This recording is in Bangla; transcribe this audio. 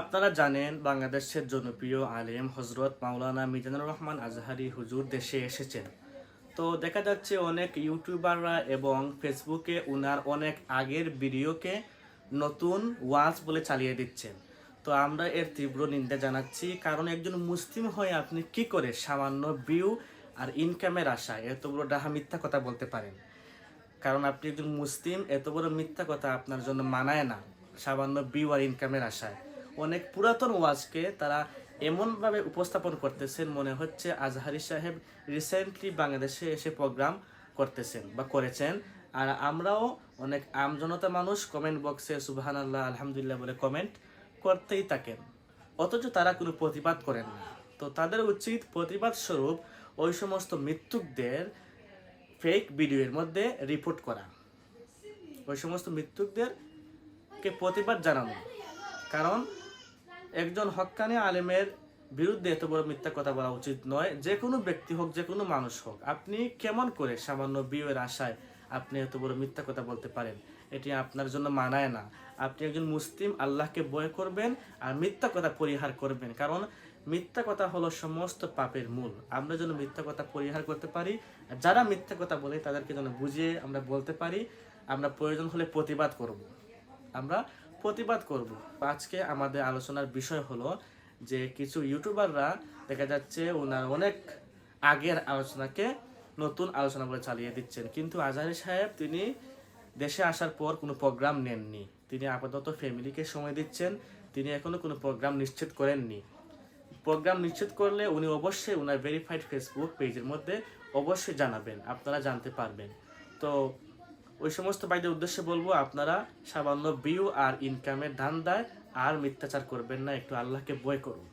আপনারা জানেন বাংলাদেশের জনপ্রিয় আলেম হজরত মাওলানা মিজানুর রহমান আজহারি হুজুর দেশে এসেছেন। তো দেখা যাচ্ছে অনেক ইউটিউবাররা এবং ফেসবুকে উনার অনেক আগের ভিডিওকে নতুন ওয়াজ বলে চালিয়ে দিচ্ছেন। তো আমরা এর তীব্র নিন্দা জানাচ্ছি, কারণ একজন মুসলিম হয়ে আপনি কি করে সামান্য ভিউ আর ইনকামের আশায় এত বড় ডাহা মিথ্যা কথা বলতে পারেন। কারণ আপনি একজন মুসলিম, এত বড় মিথ্যা কথা আপনার জন্য মানায় না, সামান্য ভিউ আর ইনকামের আশায় অনেক পুরাতন ওয়াজকে তারা এমনভাবে উপস্থাপন করতেছেন মনে হচ্ছে আজহারি সাহেব রিসেন্টলি বাংলাদেশে এসে প্রোগ্রাম করতেছেন বা করেছেন। আর আমরাও অনেক আমজনতা মানুষ কমেন্ট বক্সে সুবাহান আল্লাহ আলহামদুলিল্লাহ বলে কমেন্ট করতেই থাকেন। অথচ তারা কোনো প্রতিবাদ করেন না। তো তাদের উচিত প্রতিবাদ স্বরূপ ওই সমস্ত মৃত্যুকদের ফেক ভিডিওর মধ্যে রিপোর্ট করা। ওই সমস্ত মৃত্যুকদেরকে প্রতিবাদ জানানো। কারণ একজন হক্কানি আলেমের বিরুদ্ধে এত বড় মিথ্যা কথা বলা উচিত নয়। যে কোনো ব্যক্তি হোক, যে কোনো মানুষ হোক, আপনি কেমন করে সামান্য বিয়ের আশায় আপনি এত বড় মিথ্যা কথা বলতে পারেন? এটি আপনার জন্য মানায় না। আপনি একজন মুসলিম, আল্লাহকে বয় করবেন আর মিথ্যা কথা পরিহার করবেন। কারণ মিথ্যা কথা হলো সমস্ত পাপের মূল। আমরা যেন মিথ্যা কথা পরিহার করতে পারি যারা মিথ্যা কথা বলে তাদেরকে যেন বুঝিয়ে আমরা বলতে পারি, আমরা প্রয়োজন হলে প্রতিবাদ করব। আমরা প্রতিবাদ করব। আজকে আমাদের আলোচনার বিষয় হলো যে কিছু ইউটিউবাররা দেখা যাচ্ছে ওনার অনেক আগের আলোচনাকে নতুন আলোচনা বলে চালিয়ে দিচ্ছেন। কিন্তু আজহারি সাহেব তিনি দেশে আসার পর কোনো প্রোগ্রাম নেননি। তিনি আপাতত ফ্যামিলিকে সময় দিচ্ছেন। তিনি এখনও কোনো প্রোগ্রাম নিশ্চিত করেননি। প্রোগ্রাম নিশ্চিত করলে উনি অবশ্যই ওনার ভেরিফাইড ফেসবুক পেজের মধ্যে অবশ্যই জানাবেন। আপনারা জানতে পারবেন। তো ওই সমস্ত ভাইদের উদ্দেশ্যে বলব, আপনারা সামান্য বিউ আর ইনকামের ধান্দায় আর মিথ্যাচার করবেন না, একটু আল্লাহকে বয় করুন।